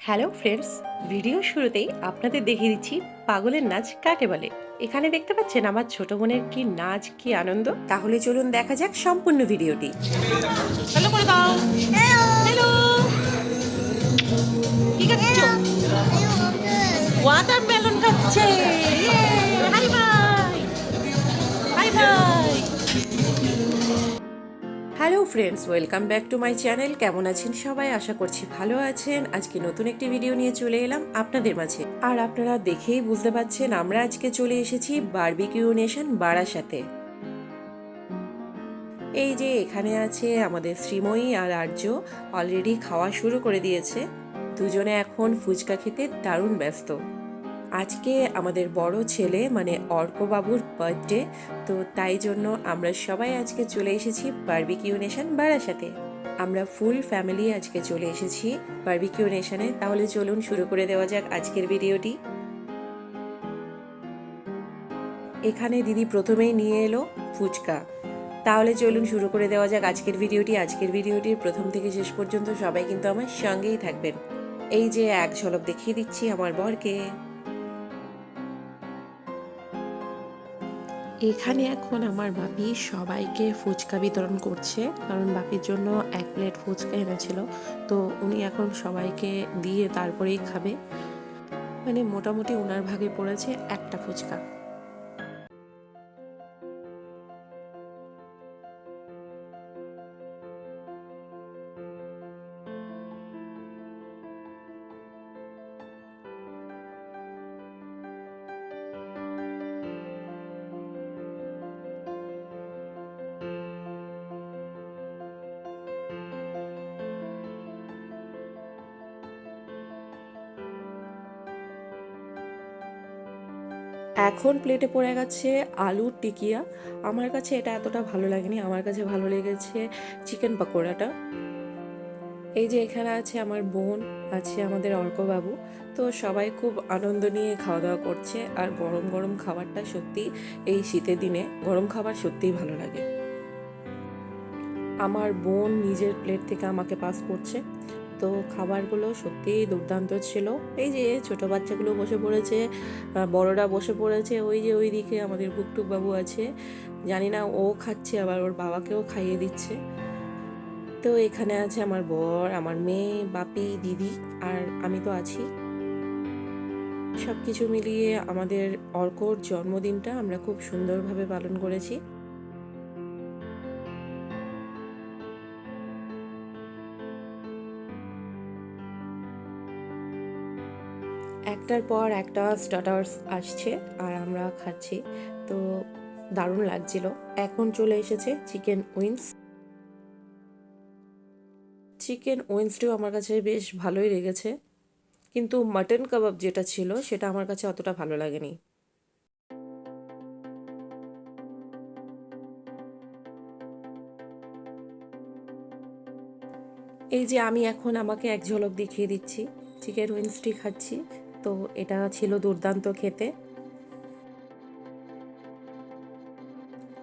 Hello friends video শুরুতেই আপনাদের দেখিয়ে দিচ্ছি পাগলের নাচ কাকে বলে। এখানে দেখতে পাচ্ছেন আমার ছোট বোনের কি নাচ কি আনন্দ। তাহলে চলুন দেখা যাক সম্পূর্ণ ভিডিওটি। হ্যালো করে দাও। হ্যালো। কি খাচ্ছ ওয়াটারমেলন খাচ্ছে? Friends welcome back to my channel কেমন আছেন সবাই? আশা করছি ভালো আছেন। আজকে নতুন একটি ভিডিও নিয়ে চলে এলাম আপনাদের মাঝে। আর আপনারা দেখেই বুঝতে পারছেন আমরা আজকে চলে এসেছি বারবিকিউ নেশন বারাসাতে। এই যে এখানে আছে আমাদের শ্রীময়ী আর আর্য অলরেডি খাওয়া শুরু করে দিয়েছে। দুজনে এখন ফুচকা খেতে দারুণ ব্যস্ত। আজকে আমাদের বড় ছেলে মানে অর্কবাবুর বার্থডে তো তাই জন্য আমরা সবাই আজকে চলে এসেছি বারবিকিউ নেশন বারাসাতে আমরা ফুল ফ্যামিলি আজকে চলে এসেছি বারবিকিউ নেশনে তাহলে চলুন শুরু করে দেওয়া যাক আজকের ভিডিওটি এখানে দিদি প্রথমেই নিয়ে এলো ফুচকা। তাহলে চলুন শুরু করে দেওয়া যাক আজকের ভিডিওটি আজকের ভিডিওটির প্রথম থেকে শেষ পর্যন্ত সবাই কিন্তু আমার সঙ্গেই থাকবেন। এই যে এক ঝলক দেখিয়ে দিচ্ছি আমার বরকে। এখানে এখন আমার বাপি সবাইকে ফুচকা বিতরণ করছে, কারণ বাপির জন্য এক প্লেট ফুচকা এনেছিল। তো উনি এখন সবাইকে দিয়ে তারপরেই খাবে। মানে মোটামুটি ওনার ভাগে পড়েছে একটা ফুচকা। এখন প্লেটে পড়ে গেছে আলুর টিকিয়া। আমার কাছে এটা এতটা ভালো লাগেনি। আমার কাছে ভালো লেগেছে চিকেন পকোড়াটা। এই যে এখানে আছে আমার বোন, আছে আমাদের অর্কবাবু। তো সবাই খুব আনন্দ নিয়ে খাওয়া দাওয়া করছে। আর গরম গরম খাবারটা সত্যি এই শীতের দিনে, গরম খাবার সত্যিই ভালো লাগে। আমার বোন নিজের প্লেট থেকে আমাকে পাস করছে। তো খাবারগুলো সত্যিই দুর্দান্ত ছিল। এই যে ছোট বাচ্চাগুলো বসে পড়েছে বড়রা বসে পড়েছে, ওই যে ওই দিকে আমাদের বাবু আছে। জানি না, ও খাচ্ছে, আবার ওর বাবাকেও খাইয়ে দিচ্ছে। তো এখানে আছে আমার বর, আমার মেয়ে, বাপি, দিদি, আর আমি তো আছি। সব কিছু মিলিয়ে আমাদের অর্কর জন্মদিনটা আমরা খুব সুন্দরভাবে পালন করেছি। একটার পর একটা স্টার্টার্স আসছে আর আমরা খাচ্ছি। তো দারুণ লাগছিল। এখন চলে এসেছে চিকেন উইংস। চিকেন উইংসটিও আমার কাছে বেশ ভালোই লেগেছে। কিন্তু মাটন কাবাব যেটা ছিল, সেটা আমার কাছে অতটা ভালো লাগেনি। এই যে আমি এখন আমাকে এক ঝলক দেখিয়ে দিচ্ছি। চিকেন উইংসটি খাচ্ছি। তো এটা ছিল দুর্দান্ত খেতে।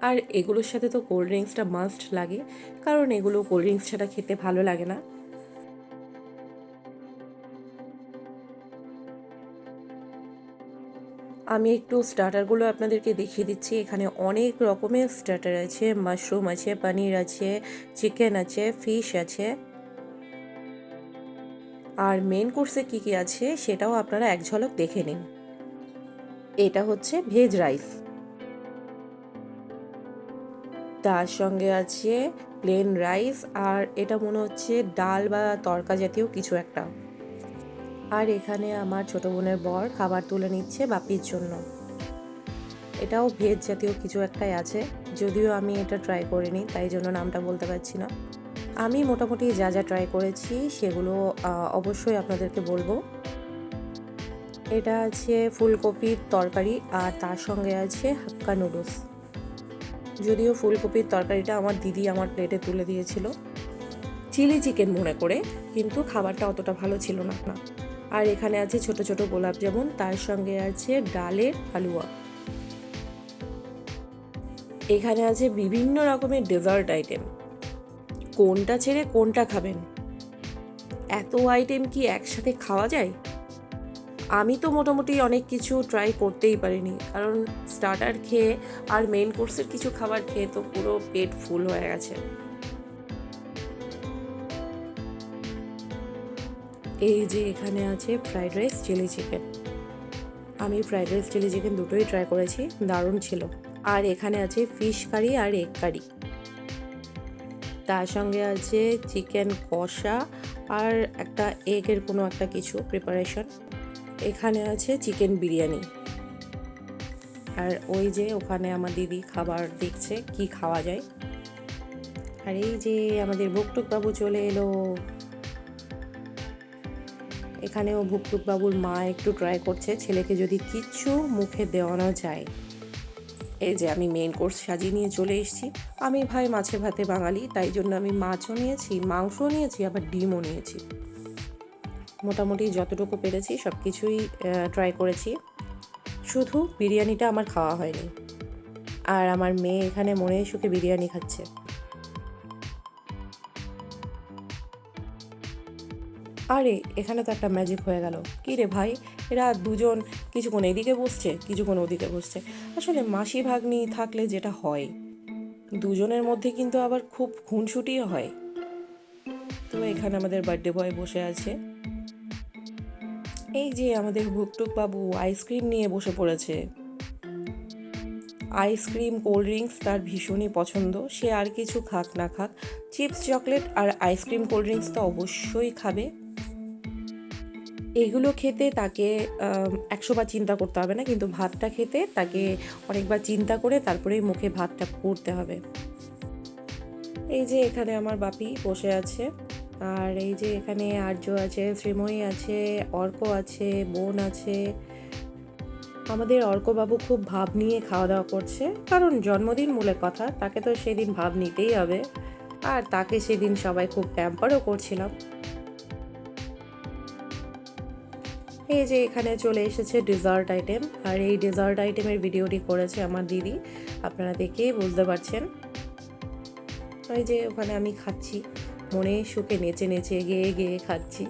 আর এগুলোর সাথে তো কোল্ড ড্রিঙ্কসটা মাস্ট লাগে, কারণ এগুলো কোল্ড ড্রিঙ্কস ছাড়া খেতে ভালো লাগে না। আমি একটু স্টার্টারগুলো আপনাদেরকে দেখিয়ে দিচ্ছি। এখানে অনেক রকমের স্টার্টার আছে মাশরুম আছে পনির আছে চিকেন আছে ফিশ আছে। আর মেন কোর্সে কী কী আছে সেটাও আপনারা এক ঝলক দেখে নিন। এটা হচ্ছে ভেজ রাইস তার সঙ্গে আছে প্লেন রাইস আর এটা মনে হচ্ছে ডাল বা তরকা জাতীয় কিছু একটা। আর এখানে আমার ছোট বোনের বর খাবার তুলে নিচ্ছে বাপির জন্য। এটাও ভেজ জাতীয় কিছু একটাই আছে, যদিও আমি এটা ট্রাই করিনি, তাই জন্য নামটা বলতে পারছি না। আমি মোটামুটি যা যা ট্রাই করেছি সেগুলো অবশ্যই আপনাদেরকে বলব। এটা আছে ফুলকপির তরকারি আর তার সঙ্গে আছে হাক্কা নুডলস। যদিও ফুলকপির তরকারিটা আমার দিদি আমার প্লেটে তুলে দিয়েছিল। চিলি চিকেন মনে করে, কিন্তু খাবারটা অতটা ভালো ছিল না। না আর এখানে আছে ছোট ছোট গোলাপ জামুন, তার সঙ্গে আছে ডালের হালুয়া। এখানে আছে বিভিন্ন রকমের ডেজার্ট আইটেম কোনটা ছেড়ে কোনটা খাবেন? এত আইটেম কি একসাথে খাওয়া যায়? আমি তো মোটামুটি অনেক কিছু ট্রাই করতেই পারিনি। কারণ স্টার্টার খেয়ে আর মেন কোর্সের কিছু খাবার খেয়ে তো পুরো পেট ফুল হয়ে গেছে। এই যে এখানে আছে ফ্রাইড রাইস চিলি চিকেন আমি ফ্রাইড রাইস চিলি চিকেন দুটোই ট্রাই করেছি, দারুণ ছিল। আর এখানে আছে ফিশ কারি আর এগ কারি তার সঙ্গে আছে চিকেন কষা আর একটা এগের কোনো একটা কিছু প্রিপারেশন এখানে আছে চিকেন বিরিয়ানি। আর ওই যে ওখানে আমার দিদি খাবার দেখছে, কি খাওয়া যায়। আর এই যে আমাদের ভুকটুক বাবু চলে এলো। এখানেও ভুকটুক বাবুর মা একটু ট্রাই করছে, ছেলেকে যদি কিচ্ছু মুখে দেওয়ানো যায়। এই যে আমি মেন কোর্স সাজিয়ে নিয়ে চলে এসেছি। আমি ভাই মাছে ভাতে বাঙালি, তাই জন্য আমি মাছও নিয়েছি, মাংসও নিয়েছি, আবার ডিমও নিয়েছি। মোটামুটি যতটুকু পেরেছি সব কিছুই ট্রাই করেছি। শুধু বিরিয়ানিটা আমার খাওয়া হয়নি। আর আমার মেয়ে এখানে মনে সুখে বিরিয়ানি খাচ্ছে। আরে, এখানে তো একটা ম্যাজিক হয়ে গেল। কী রে ভাই, এরা দুজন কিছুক্ষণ এদিকে বসছে, কিছুক্ষণ ওদিকে বসছে। আসলে মাসি ভাগ্নি থাকলে যেটা হয়। দুজনের মধ্যে কিন্তু আবার খুব খুনসুটিও হয়। তো এখানে আমাদের বার্থডে বয় বসে আছে। এই যে আমাদের ভুকটুক বাবু আইসক্রিম নিয়ে বসে পড়েছে। আইসক্রিম কোল্ড ড্রিঙ্কস তার ভীষণই পছন্দ। সে আর কিছু খাক না খাক। চিপস চকলেট আর আইসক্রিম কোল্ড ড্রিঙ্কস তো অবশ্যই খাবে। এগুলো খেতে তাকে একশোবার চিন্তা করতে হবে না, কিন্তু ভাতটা খেতে তাকে অনেকবার চিন্তা করে তারপরেই মুখে ভাতটা পড়তে হবে। এই যে এখানে আমার বাপি বসে আছে, আর এই যে এখানে আর্য আছে, শ্রীময়ী আছে, অর্ক আছে, বোন আছে। আমাদের অর্কবাবু খুব ভাব নিয়ে খাওয়া দাওয়া করছে, কারণ জন্মদিন মূলে কথা, তাকে তো সেদিন ভাব নিতেই হবে। আর তাকে সেদিন সবাই খুব প্যাম্পারও করছিলাম এই যে এখানে চলে এসেছে ডেজার্ট আইটেম আর এই ডেজার্ট আইটেমের ভিডিওটি করেছে আমার দিদি। আপনারা দেখেই বুঝতে পারছেন। ওই যে ওখানে আমি খাচ্ছি, মনে সুখে নেচে নেচে গেয়ে গেয়ে খাচ্ছি।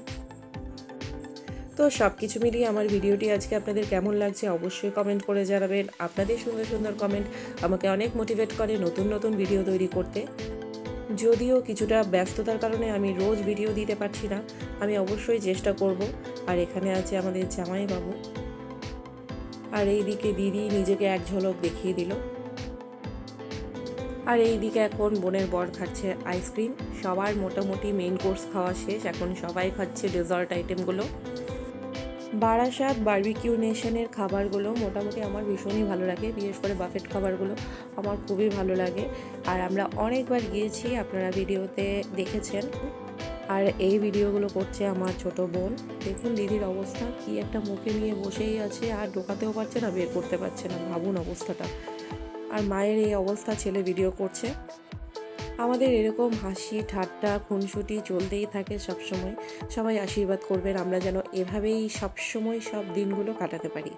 তো সব কিছু মিলিয়ে আমার ভিডিওটি আজকে আপনাদের কেমন লাগছে অবশ্যই কমেন্ট করে জানাবেন। আপনাদের সুন্দর সুন্দর কমেন্ট আমাকে অনেক মোটিভেট করে নতুন নতুন ভিডিও তৈরি করতে। যদিও কিছুটা ব্যস্ততার কারণে আমি রোজ ভিডিও দিতে পারছি না, আমি অবশ্যই চেষ্টা করব। আর এখানে আছে আমাদের জামাই বাবু আর এইদিকে দিদি নিজেকে এক ঝলক দেখিয়ে দিল। আর এই দিকে এখন বোনের বর খাচ্ছে আইসক্রিম সবার মোটামুটি মেইন কোর্স খাওয়া শেষ, এখন সবাই খাচ্ছে ডেজার্ট আইটেমগুলো বারাসাত বার্বিকিউ নেশনের খাবারগুলো মোটামুটি আমার ভীষণই ভালো লাগে, বিশেষ করে বাফেট খাবারগুলো আমার খুবই ভালো লাগে। আর আমরা অনেকবার গিয়েছি, আপনারা ভিডিওতে দেখেছেন। আর এই ভিডিওগুলো করছে আমার ছোট বোন। দেখুন দিদির অবস্থা, কি একটা মুখে নিয়ে বসেই আছে, আর ঢোকাতেও পারছে না, বের করতে পারছে না, ভাবুন অবস্থাটা। আর মায়ের এই অবস্থা, ছেলে ভিডিও করছে। আমাদের এরকম হাসি, ঠাট্টা, খুনসুটি চলতেই থাকে সবসময়। সবাই আশীর্বাদ করবেন, আমরা যেন এভাবেই সবসময় সব দিনগুলো কাটাতে পারি।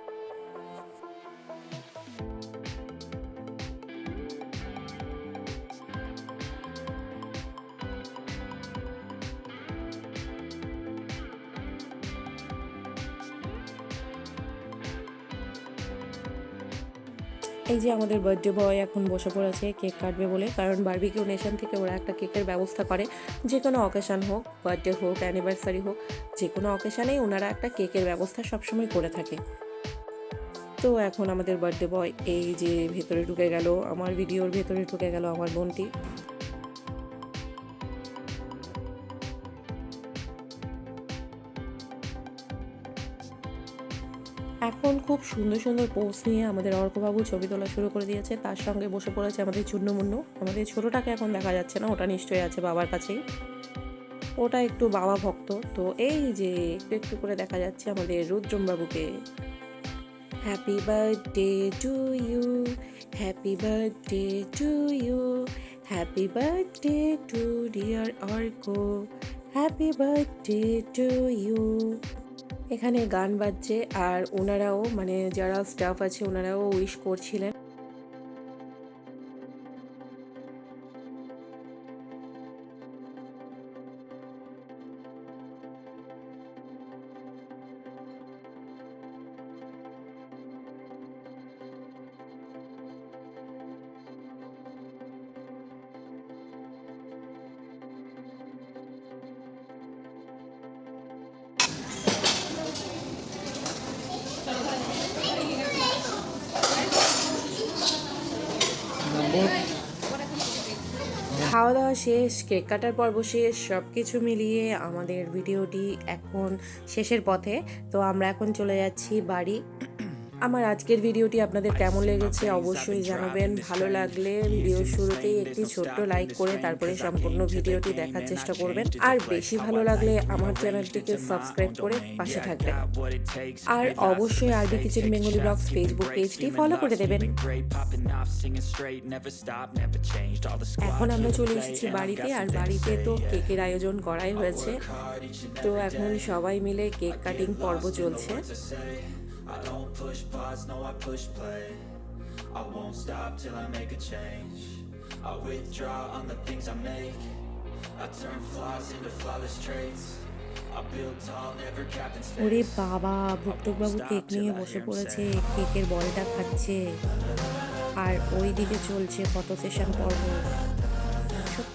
এই যে আমাদের বার্থডে বয় এখন বসে পড়েছে কেক কাটবে বলে। কারণ বার্বিকিউ নেশন থেকে ওরা একটা কেকের ব্যবস্থা করে। যে কোনো অকেশান হোক বার্থডে হোক অ্যানিভার্সারি হোক, যে কোনো অকেশানেই ওনারা একটা কেকের ব্যবস্থা সবসময় করে থাকে। তো এখন আমাদের বার্থডে বয় এই যে ভেতরে ঢুকে গেল, আমার ভিডিওর ভেতরে ঢুকে গেল আমার বোনটি। খুব সুন্দর সুন্দর পোস্ট নিয়ে আমাদের অর্কবাবু ছবি তোলা শুরু করে দিয়েছে। তার সঙ্গে বসে পড়েছে আমাদের চূর্ণমুন্নু আমাদের ছোটোটাকে এখন দেখা যাচ্ছে না, ওটা নিশ্চয়ই আছে বাবার কাছেই। ওটা একটু বাবা ভক্ত। তো এই যে একটু একটু করে দেখা যাচ্ছে আমাদের রুদ্রমবাবুকে। Happy birthday to you happy birthday to you happy birthday to dear Arka happy birthday to you এখানে গান বাজছে আর ওনারাও মানে যারা স্টাফ আছে ওনারাও উইশ করছিলেন। খাওয়া দাওয়া শেষ, কেক কাটার পর্ব শেষ সব কিছু মিলিয়ে আমাদের ভিডিওটি এখন শেষের পথে। তো আমরা এখন চলে যাচ্ছি বাড়ি। আমার আজকের ভিডিওটি আপনাদের কেমন লেগেছে অবশ্যই জানাবেন। ভালো লাগলে ভিডিও শুরুতেই একটি ছোট্ট লাইক করে তারপরে সম্পূর্ণ ভিডিওটি দেখার চেষ্টা করবেন। আর বেশি ভালো লাগলে আমার চ্যানেলটিকে সাবস্ক্রাইব করে পাশে থাকবেন। আর অবশ্যই R B kitchen Bengali blogs Facebook পেজটি ফলো করে দেবেন। এখন আমরা চলে এসেছি বাড়িতে, আর বাড়িতে তো কেকের আয়োজন করাই হয়েছে। তো এখন সবাই মিলে কেক কাটিং পর্ব চলছে। I don't push pause, no I push play I won't stop till I make a change I withdraw on the things I make I turn flaws into flawless traits I build tall, never capped in ওরে বাবা ভুক্তবাবু cake নিয়ে বসে পড়েছে কেকের বলটা খাচ্ছে আর ওই দিকে চলছে ফটো সেশন পর্ব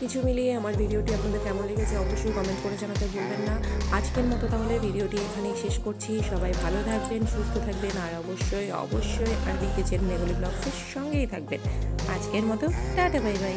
কিছু মিলিয়ে আমার ভিডিওটি আপনাদের কেমন লেগেছে অবশ্যই কমেন্ট করে জানাতে ভুলবেন না। আজকের মতো তাহলে ভিডিওটি এখানেই শেষ করছি। সবাই ভালো থাকবেন, সুস্থ থাকবেন আর অবশ্যই অবশ্যই আর দেখেছেন মেগুলি ব্লগসের সঙ্গেই থাকবেন। আজকের মতো, tata, bye bye.